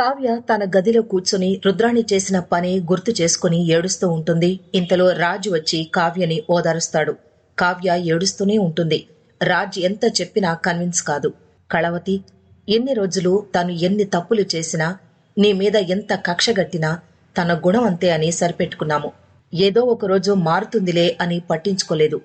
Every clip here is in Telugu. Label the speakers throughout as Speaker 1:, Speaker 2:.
Speaker 1: కావ్య తన గదిలో కూర్చుని రుద్రాణి చేసిన పని గుర్తు చేసుకుని ఏడుస్తూ ఉంటుంది. ఇంతలో రాజు వచ్చి కావ్యని ఓదారుస్తాడు. కావ్య ఏడుస్తూనే ఉంటుంది. రాజ్ ఎంత చెప్పినా కన్విన్స్ కాదు. కళవతి ఎన్ని రోజులు తను ఎన్ని తప్పులు చేసినా నీ మీద ఎంత కక్షగట్టినా తన గుణం అంతే అని సరిపెట్టుకున్నాము. ఏదో ఒక రోజు మారుతుందిలే అని పట్టించుకోలేదు.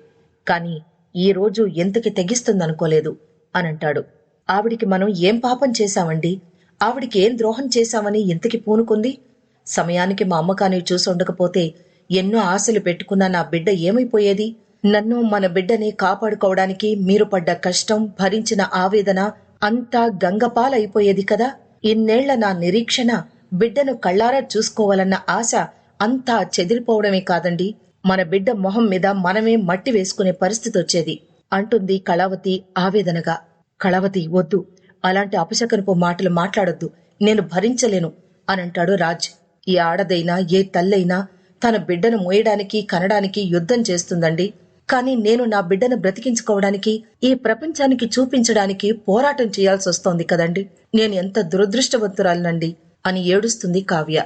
Speaker 1: కాని ఈ రోజు ఎంతకి తెగిస్తుందనుకోలేదు అనంటాడు ఆవిడికి మనం ఏం పాపం చేశామండి? ఆవిడికి ఏం ద్రోహం చేశామని ఇంతకి పూనుకుంది? సమయానికి మా అమ్మకాని చూసి ఉండకపోతే ఎన్నో ఆశలు పెట్టుకున్న నా బిడ్డ ఏమైపోయేది? నన్ను మన బిడ్డని కాపాడుకోవడానికి మీరు పడ్డ కష్టం భరించిన ఆవేదన అంతా గంగపాలైపోయేది కదా? ఇన్నేళ్ళ నా నిరీక్షణ బిడ్డను కళ్ళారా చూసుకోవాలన్న ఆశ అంతా చెదిరిపోవడమే కాదండి. మన బిడ్డ మొహం మీద మనమే మట్టి వేసుకునే పరిస్థితి వచ్చేది అంటుంది కళావతి ఆవేదనగా. కళావతి వద్దు. అలాంటి అపశకనపు మాటలు మాట్లాడొద్దు. నేను భరించలేను అనంటాడు రాజ్. ఈ ఆడదైనా ఏ తల్లైనా తన బిడ్డను మోయడానికి కనడానికి యుద్ధం చేస్తుందండి. కానీ నేను నా బిడ్డను బ్రతికించుకోవడానికి ఈ ప్రపంచానికి చూపించడానికి పోరాటం చేయాల్సి వస్తోంది కదండి. నేను ఎంత దురదృష్టవంతురాలనండి అని ఏడుస్తుంది కావ్య.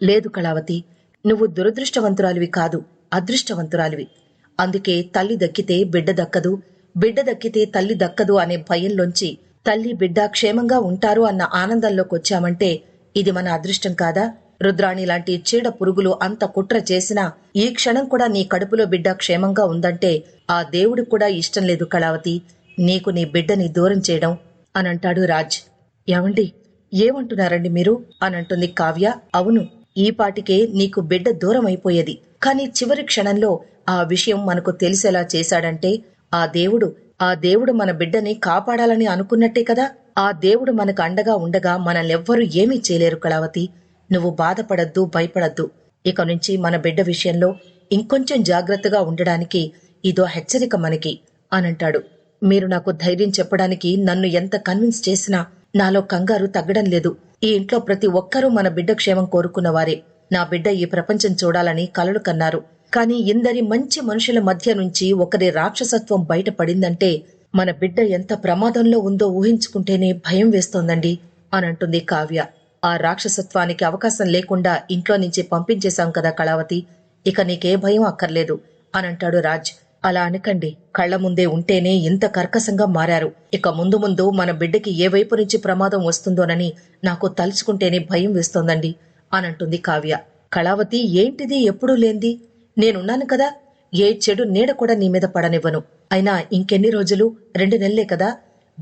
Speaker 1: లేదు కళావతి నువ్వు దురదృష్టవంతురాలివి కాదు అదృష్టవంతురాలివి. అందుకే తల్లి దక్కితే బిడ్డ దక్కదు బిడ్డ దక్కితే తల్లి దక్కదు అనే భయంలోంచి తల్లి బిడ్డ క్షేమంగా ఉంటారు అన్న ఆనందంలోకి వచ్చామంటే ఇది మన అదృష్టం కాదా? రుద్రాణి లాంటి చీడ పురుగులు అంత కుట్ర చేసినా ఈ క్షణం కూడా నీ కడుపులో బిడ్డ క్షేమంగా ఉందంటే ఆ దేవుడికి కూడా ఇష్టం లేదు కళావతి. నీకు నీ బిడ్డని దూరం చేయడం అనంటాడు రాజ్. ఏమండి ఏమంటున్నారండి మీరు? అనంటుంది కావ్య. అవును ఈ పాటికే నీకు బిడ్డ దూరం అయిపోయేది కానీ చివరి క్షణంలో ఆ విషయం మనకు తెలిసేలా చేశాడంటే ఆ దేవుడు ఆ దేవుడు మన బిడ్డని కాపాడాలని అనుకున్నట్టే కదా? ఆ దేవుడు మనకు అండగా ఉండగా మనల్నెవ్వరూ ఏమీ చేయలేరు కళావతి. నువ్వు బాధపడద్దు భయపడద్దు. ఇక నుంచి మన బిడ్డ విషయంలో ఇంకొంచెం జాగ్రత్తగా ఉండడానికి ఇదో హెచ్చరిక మనకి అనంటాడు. మీరు నాకు ధైర్యం చెప్పడానికి నన్ను ఎంత కన్విన్స్ చేసినా నాలో కంగారు తగ్గడం లేదు. ఈ ఇంట్లో ప్రతి ఒక్కరూ మన బిడ్డ క్షేమం కోరుకున్నవారే. నా బిడ్డ ఈ ప్రపంచం చూడాలని కలలు కన్నారు. కానీ ఇందరి మంచి మనుషుల మధ్య నుంచి ఒకరి రాక్షసత్వం బయటపడిందంటే మన బిడ్డ ఎంత ప్రమాదంలో ఉందో ఊహించుకుంటేనే భయం వేస్తోందండి అనంటుంది కావ్య. ఆ రాక్షసత్వానికి అవకాశం లేకుండా ఇంట్లో నుంచి పంపించేశాం కదా కళావతి. ఇక నీకే భయం అక్కర్లేదు అనంటాడు రాజ్. అలా అనకండి. కళ్ళ ముందే ఉంటేనే ఇంత కర్కశంగా మారారు. ఇక ముందు ముందు మన బిడ్డకి ఏ వైపు నుంచి ప్రమాదం వస్తుందోనని నాకు తలుచుకుంటేనే భయం వేస్తోందండి అనంటుంది కావ్య. కళావతి ఏంటిది? ఎప్పుడూ లేంది నేనున్నాను కదా. ఏ చెడు నీడ కూడా నీ మీద పడనివ్వను. అయినా ఇంకెన్ని రోజులు? రెండు నెలలే కదా.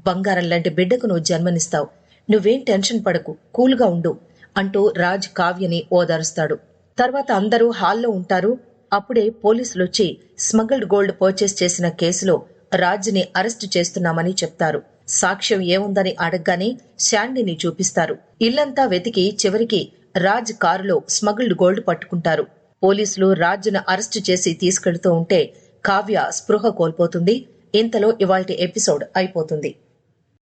Speaker 1: బంగారం లాంటి బిడ్డకు నువ్వు జన్మనిస్తావు. నువ్వేం టెన్షన్ పడకు. కూల్గా ఉండు. అంటూ రాజ్ కావ్యని ఓదారుస్తాడు. తర్వాత అందరూ హాల్లో ఉంటారు. అప్పుడే పోలీసులొచ్చి స్మగ్ల్డ్ గోల్డ్ పర్చేస్ చేసిన కేసులో రాజ్ని అరెస్టు చేస్తున్నామని చెప్తారు. సాక్ష్యం ఏముందని అడగగానే శాండీని చూపిస్తారు. ఇల్లంతా వెతికి చివరికి రాజ్ కారులో స్మగ్ల్డ్ గోల్డ్ పట్టుకుంటారు. పోలీసులు రాజ్ను అరెస్టు చేసి తీసుకెళ్తూ ఉంటే కావ్య స్పృహ కోల్పోతుంది. ఇంతలో ఇవాల్టి ఎపిసోడ్ అయిపోతుంది.